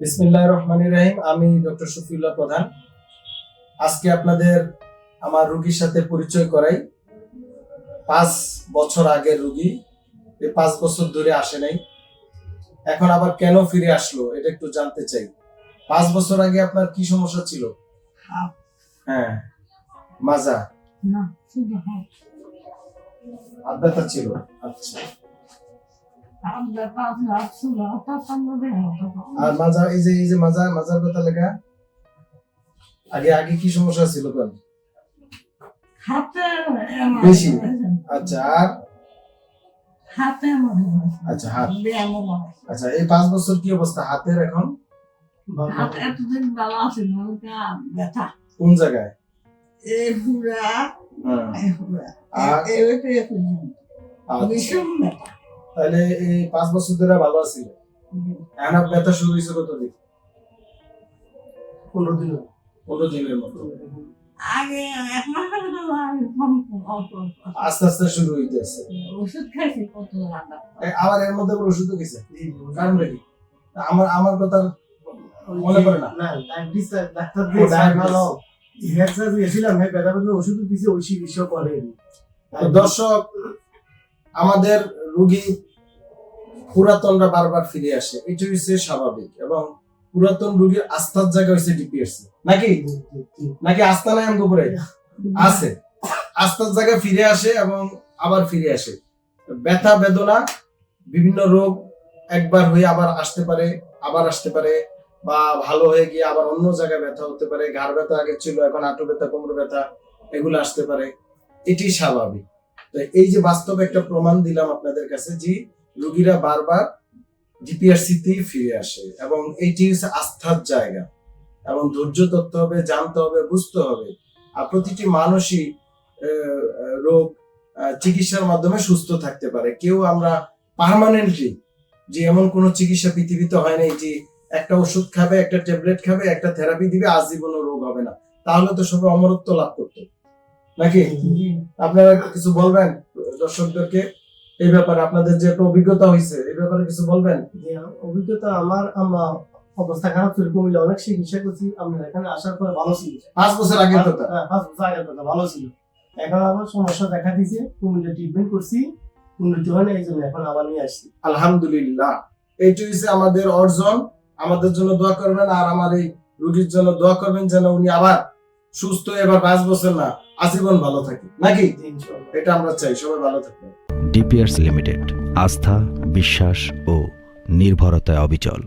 বিসমিল্লাহ রহমানির রহিম আমি ডক্টর শফিউল্লাহ প্রধান। আজকে আপনাদের আমার রুগীর সাথে পরিচয় করাই। পাঁচ বছর আগের রুগী এই পাঁচ বছর ধরে আসে নাই। এখন আবার কেন ফিরে আসলো এটা একটু জানতে চাই। পাঁচ বছর আগে আপনার কি সমস্যা ছিল? হ্যাঁ মাজা। না শুধু হাত ছিল? আচ্ছা। আর মাজা এই যে এই যে মাজা মাজার কথা লেখা। আগে আগে কি সমস্যা ছিল কোন? হাতে বেশি। আচ্ছা আর? হাতে আচ্ছা, হাত। আচ্ছা এই পাঁচ বছর কি অবস্থা? হাতের এখন? হাত এতদিন ভালো আছে ব্যথা। কোন জায়গায়? এই হ্যাঁ, এই আর? ভীষণ ব্যথা। তাহলে এই পাঁচ বছর ধরে ভালো আছিল এখন আর ব্যথা শুরু হয়েছে কতদিন পনেরো দিন? পনেরো দিনের মতো। আগে এক মাস আগে তো আমি কম অল্প অল্প আস্তে আস্তে শুরু হইতেছে। ওষুধ খাইছি কত আবার এর মধ্যে আবার ওষুধও গেছে কারণ কি? আমার আমার কথা মনে পড়ে না। ডায়াবেটিস ডাক্তার গেছিলাম হ্যাঁ ব্যথা ব্যথা ওষুধ দিছে ওই চিকিৎসা দর্শক আমাদের রুগী পুরাতনরা বারবার ফিরে আসে। এটা হচ্ছে স্বাভাবিক এবং পুরাতন রুগীর আস্থার জায়গা হচ্ছে ডিপিএসসি। নাকি? নাকি আস্থা নাই আমগো উপরে? আছে। আস্থার জায়গায় ফিরে আসে এবং আবার ফিরে আসে। ব্যথা, বেদনা, বিভিন্ন রোগ একবার হয়ে আবার আসতে পারে, আবার আসতে পারে বা ভালো হয়ে গিয়ে আবার অন্য জায়গায় ব্যথা হতে পারে। ঘাড় ব্যথা আগে ছিল, এখন হাঁটু ব্যথা, কোমর ব্যথা, এগুলো আসতে পারে। এটি স্বাভাবিক। এই যে বাস্তবে একটা প্রমাণ দিলাম আপনাদের কাছে যে রোগীরা বারবার ডিপিআরসি তেই ফিরে আসে এবং এইটি হচ্ছে আস্থার জায়গা এবং ধৈর্য ধরতে হবে, জানতে হবে, বুঝতে হবে। আর প্রতিটি মানুষই রোগ চিকিৎসার মাধ্যমে সুস্থ থাকতে পারে। কেউ আমরা পার্মানেন্টলি যে এমন কোনো চিকিৎসা পৃথিবীতে হয় নাই যে একটা ওষুধ খাবে, একটা ট্যাবলেট খাবে, একটা থেরাপি দিবে, আজীবনও রোগ হবে না। তাহলে তো সবাই অমরত্ব লাভ করতো। নাকি? আপনারা কিছু বলবেন দর্শকদেরকে? এই ব্যাপারে আপনাদের যে একটা অভিজ্ঞতা হয়েছে এই ব্যাপারে কিছু বলবেন? অভিজ্ঞতা আমার আমার অবস্থা খারাপ ছিল কুমিল্লা অনেক চিকিৎসা করছি। আমরা এখানে আসার পর ভালো ছিল পাঁচ বছর আগের কথা? হ্যাঁ, পাঁচ বছর আগের কথা ভালো ছিল। এখন আবার সমস্যা দেখা দিয়েছে কুমিল্লা ট্রিটমেন্ট করছি উন্নতি হয় না এই জন্য এখন আবার নিয়ে আসছি। আলহামদুলিল্লাহ। এইটা হচ্ছে আমাদের অর্জন। আমাদের জন্য দোয়া করবেন আর আমার এই রুগীর জন্য দোয়া করবেন যেন উনি আবার সুস্থ এবার পাঁচ বছর না আজীবন ভালো থাকি। নাকি? এটা আমরা চাই সবাই ভালো থাকবে ডিপিআরস লিমিটেড আস্থা বিশ্বাস ও নির্ভরতায় অবিচল।